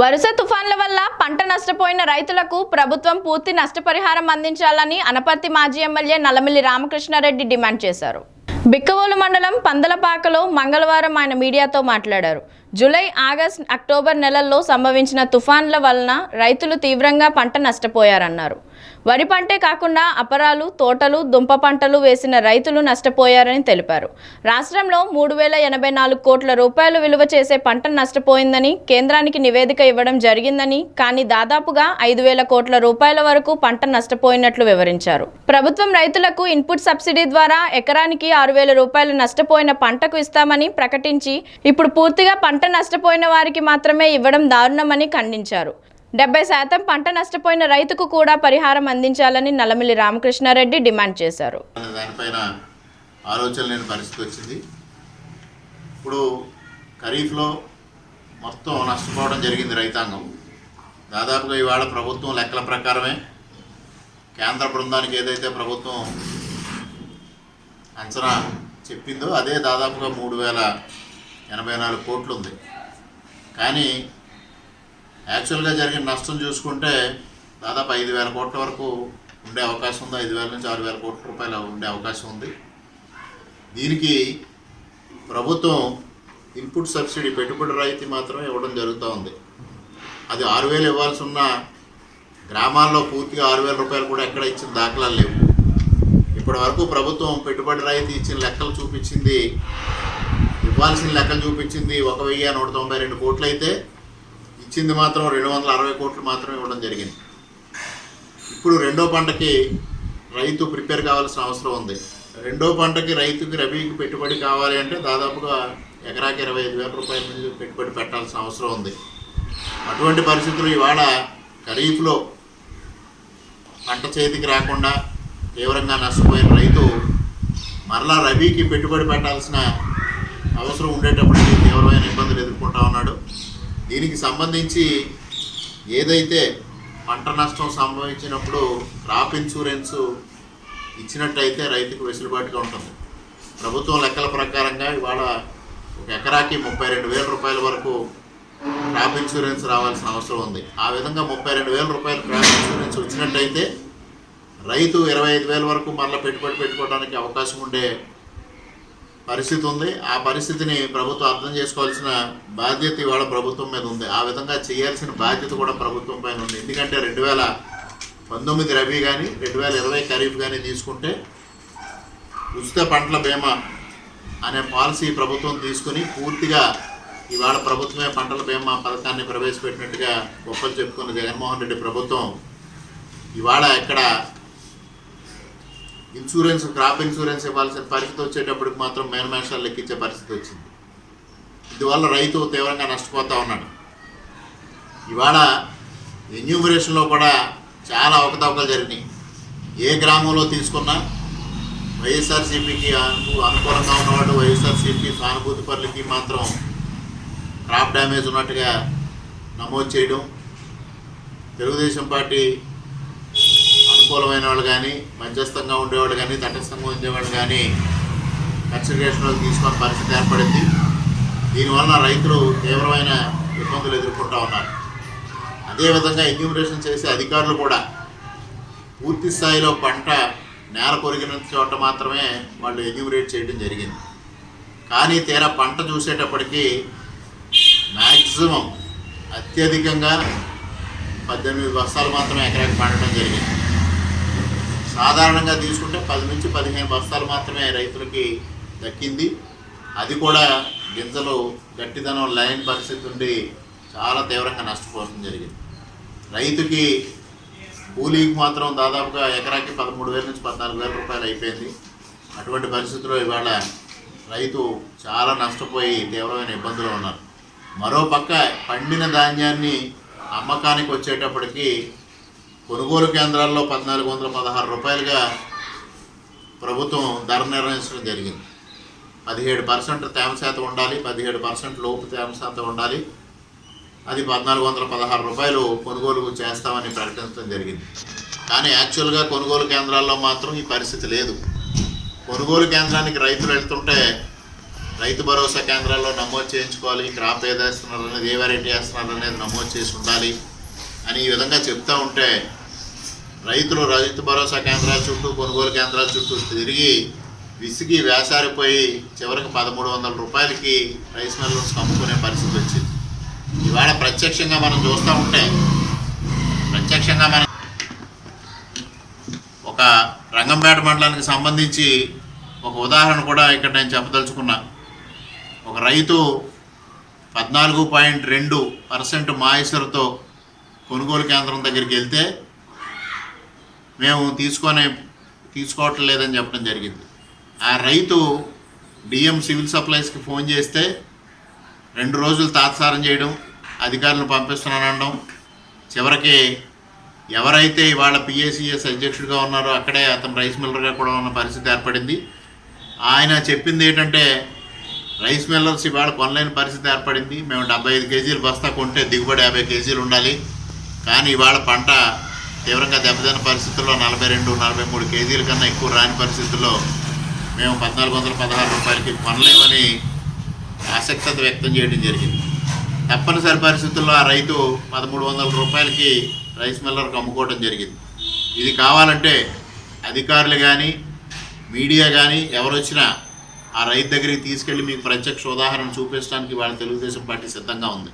వరుస తుఫాన్ల వల్ల పంట నష్టపోయిన రైతులకు ప్రభుత్వం పూర్తి నష్టపరిహారం అందించాలని అనపర్తి మాజీ ఎమ్మెల్యే నల్లమిల్లి రామకృష్ణారెడ్డి డిమాండ్ చేశారు. బిక్కవోలు మండలం పందలపాకలో మంగళవారం ఆయన మీడియాతో మాట్లాడారు. జూలై ఆగస్ట్ అక్టోబర్ నెలల్లో సంభవించిన తుఫాన్ల వలన రైతులు తీవ్రంగా పంట నష్టపోయారన్నారు. వరి పంటే కాకుండా అపరాలు తోటలు దుంప పంటలు వేసిన రైతులు నష్టపోయారని తెలిపారు. రాష్ట్రంలో మూడు వేల ఎనభై నాలుగు కోట్ల రూపాయలు విలువ చేసే పంట నష్టపోయిందని కేంద్రానికి నివేదిక ఇవ్వడం జరిగిందని కానీ దాదాపుగా ఐదు వేల కోట్ల రూపాయల వరకు పంట నష్టపోయినట్లు వివరించారు. ప్రభుత్వం రైతులకు ఇన్పుట్ సబ్సిడీ ద్వారా ఎకరానికి ఆరు వేల రూపాయలు నష్టపోయిన పంటకు ఇస్తామని ప్రకటించి ఇప్పుడు పూర్తిగా పంట నష్టపోయిన వారికి మాత్రమే ఇవ్వడం దారుణమని ఖండించారు. డెబ్బై శాతం పంట నష్టపోయిన రైతుకు కూడా పరిహారం అందించాలని నల్లమిల్లి రామకృష్ణారెడ్డి డిమాండ్ చేశారు. దానిపైన ఆలోచన లేని పరిస్థితి వచ్చింది. ఇప్పుడు ఖరీఫ్లో మొత్తం నష్టపోవడం జరిగింది రైతాంగం. దాదాపుగా ఇవాళ ప్రభుత్వం లెక్కల ప్రకారమే కేంద్ర బృందానికి ఏదైతే ప్రభుత్వం అంచనా చెప్పిందో అదే దాదాపుగా మూడు వేల ఎనభై నాలుగు కోట్లు ఉంది. కానీ యాక్చువల్గా జరిగిన నష్టం చూసుకుంటే దాదాపు ఐదు వేల కోట్ల వరకు ఉండే అవకాశం ఉంది. ఐదు వేల నుంచి ఆరు వేల కోట్ల రూపాయలు ఉండే అవకాశం ఉంది. దీనికి ప్రభుత్వం ఇన్పుట్ సబ్సిడీ పెట్టుబడి రాయితీ మాత్రమే ఇవ్వడం జరుగుతూ ఉంది. అది ఆరు వేలు ఇవ్వాల్సి ఉన్న గ్రామాల్లో పూర్తిగా ఆరు వేల రూపాయలు కూడా ఎక్కడ ఇచ్చిన దాఖలాలు లేవు. ఇప్పటి వరకు ప్రభుత్వం పెట్టుబడి రాయితీ ఇచ్చిన లెక్కలు చూపించింది ఇవ్వాల్సిన లెక్కలు చూపించింది ఒక వెయ్యి నూట తొంభై రెండు కోట్లు అయితే ఇచ్చింది మాత్రం రెండు వందల అరవై కోట్లు మాత్రమే ఇవ్వడం జరిగింది. ఇప్పుడు రెండో పంటకి రైతు ప్రిపేర్ కావాల్సిన అవసరం ఉంది. రెండో పంటకి రైతుకి రబీకి పెట్టుబడి కావాలి అంటే దాదాపుగా ఎకరాకి ఇరవై ఐదు వేల రూపాయల నుంచి పెట్టుబడి పెట్టాల్సిన అవసరం ఉంది. అటువంటి పరిస్థితులు ఇవాళ ఖరీఫ్లో పంట చేతికి రాకుండా తీవ్రంగా నష్టపోయిన రైతు మరలా రబీకి పెట్టుబడి పెట్టాల్సిన అవసరం ఉండేటప్పుడు తీవ్రమైన ఇబ్బందులు ఎదుర్కొంటా ఉన్నాడు. దీనికి సంబంధించి ఏదైతే పంట నష్టం సంభవించినప్పుడు క్రాప్ ఇన్సూరెన్స్ ఇచ్చినట్టయితే రైతుకు వెసులుబాటుగా ఉంటుంది. ప్రభుత్వం లెక్కల ప్రకారంగా ఇవాళ ఒక ఎకరాకి ముప్పై రెండు వేల రూపాయల వరకు క్రాప్ ఇన్సూరెన్స్ రావాల్సిన అవసరం ఉంది. ఆ విధంగా ముప్పై రెండు వేల రూపాయలు క్రాప్ ఇన్సూరెన్స్ వచ్చినట్టయితే రైతు ఇరవై ఐదు వేల వరకు మళ్ళీ పెట్టుబడి పెట్టుకోవడానికి అవకాశం ఉండే పరిస్థితి ఉంది. ఆ పరిస్థితిని ప్రభుత్వం అర్థం చేసుకోవాల్సిన బాధ్యత ఇవాళ ప్రభుత్వం మీద ఉంది. ఆ విధంగా చేయాల్సిన బాధ్యత కూడా ప్రభుత్వం పైన ఉంది. ఎందుకంటే రెండు వేల పంతొమ్మిది రబీ కానీ రెండు వేల ఇరవై ఖరీఫ్ కానీ తీసుకుంటే ఉచిత పంటల బీమా అనే పాలసీ ప్రభుత్వం తీసుకుని పూర్తిగా ఇవాళ ప్రభుత్వమే పంటల బీమా పథకాన్ని ప్రవేశపెట్టినట్టుగా గొప్పలు చెప్పుకున్న జగన్మోహన్ రెడ్డి ప్రభుత్వం. ఇవాళ ఎక్కడ ఇన్సూరెన్స్ క్రాప్ ఇన్సూరెన్స్ ఇవ్వాల్సిన పరిస్థితి వచ్చేటప్పటికి మాత్రం మేనమేషాలు లెక్కించే పరిస్థితి వచ్చింది. ఇందువల్ల రైతు తీవ్రంగా నష్టపోతూ ఉన్నాడు. ఇవాళ ఎన్యూమరేషన్లో కూడా చాలా అవకతవకలు జరిగినాయి. ఏ గ్రామంలో తీసుకున్నా వైఎస్ఆర్సీపీకి అను అనుకూలంగా ఉన్నవాడు వైఎస్ఆర్సీపీ సానుభూతి పనులకి మాత్రం క్రాప్ డ్యామేజ్ ఉన్నట్టుగా నమోదు చేయడం తెలుగుదేశం పార్టీ అనుకూలమైన వాళ్ళు కానీ మధ్యస్థంగా ఉండేవాళ్ళు కానీ తటస్థంగా ఉండేవాళ్ళు కానీ కన్సిడరేషన్లోకి తీసుకునే పరిస్థితి ఏర్పడింది. దీనివల్ల రైతులు తీవ్రమైన ఇబ్బందులు ఎదుర్కొంటూ ఉన్నారు. అదేవిధంగా ఎన్యూమరేషన్ చేసే అధికారులు కూడా పూర్తి స్థాయిలో పంట నేల కొరిగిన చోట మాత్రమే వాళ్ళు ఎన్యూమరేట్ చేయడం జరిగింది. కానీ తీరా పంట చూసేటప్పటికీ మ్యాక్సిమం అత్యధికంగా పద్దెనిమిది బస్తాలు మాత్రమే ఎకరాకి పండటం జరిగింది. సాధారణంగా తీసుకుంటే పది నుంచి పదిహేను బస్తాలు మాత్రమే రైతులకి దక్కింది. అది కూడా గింజలు గట్టిదనం లైన్ పరిస్థితి ఉండి చాలా తీవ్రంగా నష్టపోవడం జరిగింది. రైతుకి కూలీకి మాత్రం దాదాపుగా ఎకరాకి పదమూడు వేల నుంచి పద్నాలుగు వేల రూపాయలు అయిపోయింది. అటువంటి పరిస్థితుల్లో ఇవాళ రైతు చాలా నష్టపోయి తీవ్రమైన ఇబ్బందులు ఉన్నారు. మరో పక్క పండిన ధాన్యాన్ని అమ్మకానికి వచ్చేటప్పటికి కొనుగోలు కేంద్రాల్లో పద్నాలుగు వందల పదహారు రూపాయలుగా ప్రభుత్వం ధర నిర్ణయించడం జరిగింది. పదిహేడు పర్సెంట్ తేమ శాతం ఉండాలి పదిహేడు పర్సెంట్ లోపు తేమ శాతం ఉండాలి. అది పద్నాలుగు వందల పదహారు రూపాయలు కొనుగోలు చేస్తామని ప్రకటించడం జరిగింది. కానీ యాక్చువల్గా కొనుగోలు కేంద్రాల్లో మాత్రం ఈ పరిస్థితి లేదు. కొనుగోలు కేంద్రానికి రైతులు వెళ్తుంటే రైతు భరోసా కేంద్రాల్లో నమోదు చేయించుకోవాలి క్రాప్ ఏదేస్తున్నారు అనేది ఏ వెరైటీ వేస్తున్నారు అనేది నమోదు చేసి ఉండాలి. అని ఈ విధంగా చెప్తూ ఉంటే రైతులు రైతు భరోసా కేంద్రాల చుట్టూ కొనుగోలు కేంద్రాల చుట్టూ తిరిగి విసిగి వేసారిపోయి చివరికి పదమూడు వందల రూపాయలకి రైస్ మిల్లర్స్ అమ్ముకునే పరిస్థితి వచ్చింది. ఇవాళ ప్రత్యక్షంగా మనం చూస్తూ ఉంటే ప్రత్యక్షంగా మనం ఒక రంగంపేట మండలానికి సంబంధించి ఒక ఉదాహరణ కూడా ఇక్కడ నేను చెప్పదలుచుకున్నా. ఒక రైతు పద్నాలుగు పాయింట్ రెండు పర్సెంట్ మాయిసర్తో కొనుగోలు కేంద్రం దగ్గరికి వెళ్తే మేము తీసుకొని తీసుకోవటం లేదని చెప్పడం జరిగింది. ఆ రైతు డిఎం సివిల్ సప్లైస్కి ఫోన్ చేస్తే రెండు రోజులు తాత్సారం చేయడం అధికారులను పంపిస్తున్నానడం చివరికి ఎవరైతే ఇవాళ పిఏసిఎస్ అధ్యక్షుడిగా ఉన్నారో అక్కడే అతను రైస్ మిల్లర్గా కూడా ఉన్న పరిస్థితి ఏర్పడింది. ఆయన చెప్పింది ఏంటంటే రైస్ మిల్లర్స్ ఇవాళ కొనలేని పరిస్థితి ఏర్పడింది. మేము డెబ్బై ఐదు కేజీలు బస్తా కొంటే దిగుబడి యాభై కేజీలు ఉండాలి. కానీ ఇవాళ పంట తీవ్రంగా దెబ్బతిన్న పరిస్థితుల్లో నలభై రెండు నలభై మూడు కేజీల కన్నా ఎక్కువ రాని పరిస్థితుల్లో మేము పద్నాలుగు వందల పదహారు రూపాయలకి కొనలేమని ఆసక్తత వ్యక్తం చేయడం జరిగింది. తప్పనిసరి పరిస్థితుల్లో ఆ రైతు పదమూడు వందల రూపాయలకి రైస్ మిల్లర్కి అమ్ముకోవడం జరిగింది. ఇది కావాలంటే అధికారులు కానీ మీడియా కానీ ఎవరు వచ్చినా ఆ రైతు దగ్గరికి తీసుకెళ్ళి మీకు ప్రత్యక్ష ఉదాహరణ చూపించడానికి వాళ్ళ తెలుగుదేశం పార్టీ సిద్ధంగా ఉంది.